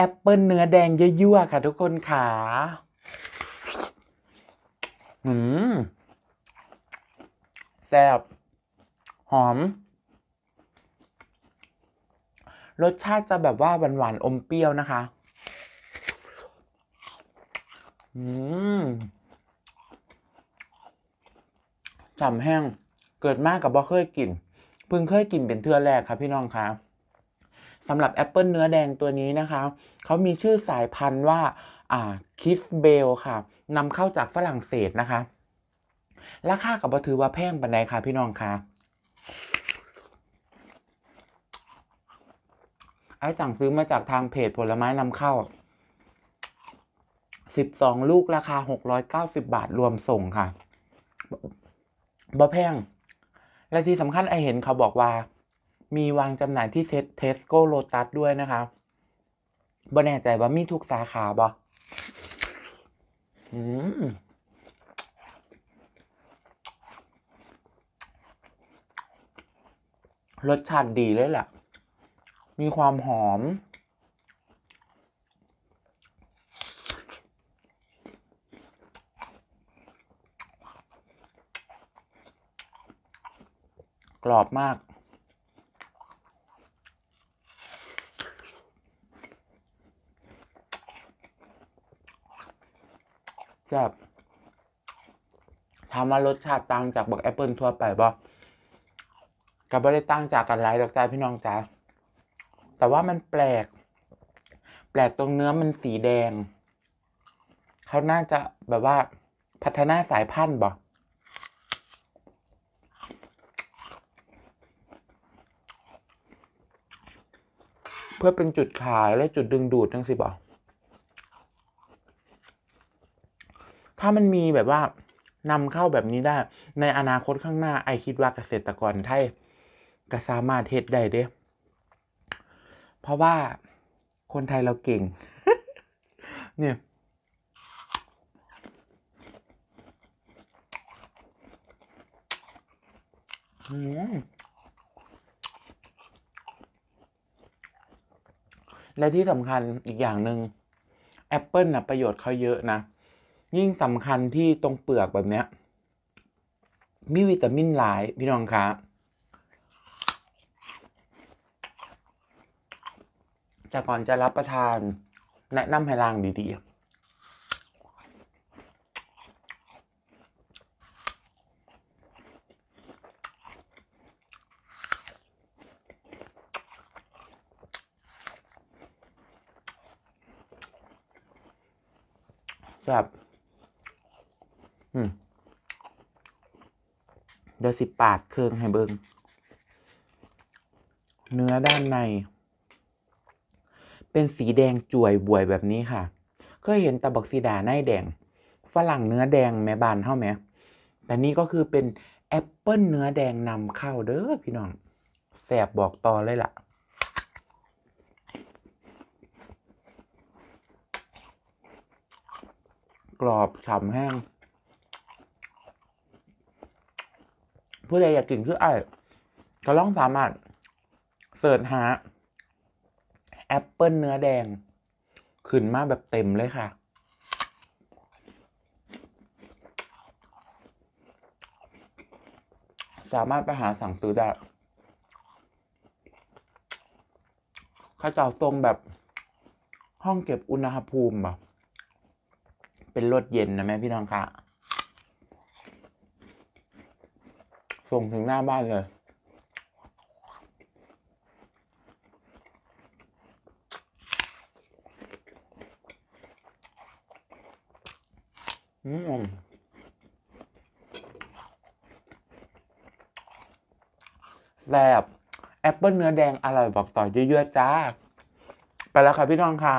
แอปเปิลเนื้อแดงยั่วๆค่ะ ทุกคนค่ะอืมแซ่บหอม รสชาติจะแบบว่าหวานๆอมเปรี้ยวนะคะ อืมฉ่ำแห้ง เกิดมากกับบ่เคยกินเพิ่งเคยกินเป็นเทื่อแรกครับพี่น้องครับ สำหรับแอปเปิลเนื้อแดงตัวนี้นะคะเขามีชื่อสายพันธุ์ว่าคิสเบลค่ะนำเข้าจากฝรั่งเศสนะคะ ราคากับบ่ถือว่าแพงปานใดค่ะพี่น้องคะไอ้สั่งซื้อมาจากทางเพจผลไม้นำเข้าสิบสองลูกราคาหกร้อยเก้าสิบาทรวมส่งค่ะบ่แพง และที่สำคัญไอเห็นเขาบอกว่า มีวางจำหน่ายที่เทสเทสโก้โลตัสด้วยนะคะบ่แน่ใจว่ามีทุกสาขาบ่อืมรสชาติดีเลยแหละ มีความหอม กรอบมาก แซ่บถามว่ารสชาติต่างจากบักแอปเปิลทั่วไปบ่ก็ไม่ได้ต่างจากกันหลายดอกจ้าพี่น้องจ้าแต่ว่ามันแปลก แปลกตรงเนื้อมันสีแดง เขาน่าจะแบบว่าพัฒนาสายพันธุ์บ่เพื่อเป็นจุดขายและจุดดึงดูดทั้งสิบอก ถ้ามันมีแบบว่านำเข้าแบบนี้ได้ ในอนาคตข้างหน้าไอคิดว่าเกษตรกรไทยก็สามารถเฮ็ดได้เด้เพราะว่าคนไทยเราเก่ง เนี่ยและที่สำคัญอีกอย่างหนึ่งแอปเปิลนะประโยชน์เขาเยอะนะ ยิ่งสำคัญที่ตรงเปลือกแบบเนี้ย มีวิตามินหลายพี่น้องคะแต่ก่อนจะรับประทานแนะนำให้ล้างดีๆแบบอืม เดี๋ยวสิปาดเครื่องให้เบิงเนื้อด้านใน เป็นสีแดงจ่วยบวยแบบนี้ค่ะ เคยเห็นตะบักซีดาในแดง ฝรั่งเนื้อแดงแม่บานเท่าไหมแต่นี่ก็คือเป็นแอปเปิลเนื้อแดงนำเข้าเด้อพี่น้องแสบบอกต่อเลยล่ะกรอบฉ่ำแห้ง ผู้ใดอยากกินคือไอ้ก็ลองสามารถเสิร์ชหาแอปเปิลเนื้อแดง ขึ้นมาแบบเต็มเลยค่ะ สามารถไปหาสั่งซื้อได้ข้าเจ้าทรงแบบห้องเก็บอุณหภูมิแบบเป็นรถเย็นนะแม่พี่น้องค่ะ ส่งถึงหน้าบ้านเลย อืมแบบแอปเปิลเนื้อแดงอร่อยบอกต่อเยอะๆจ้า ไปแล้วค่ะพี่น้องค่ะ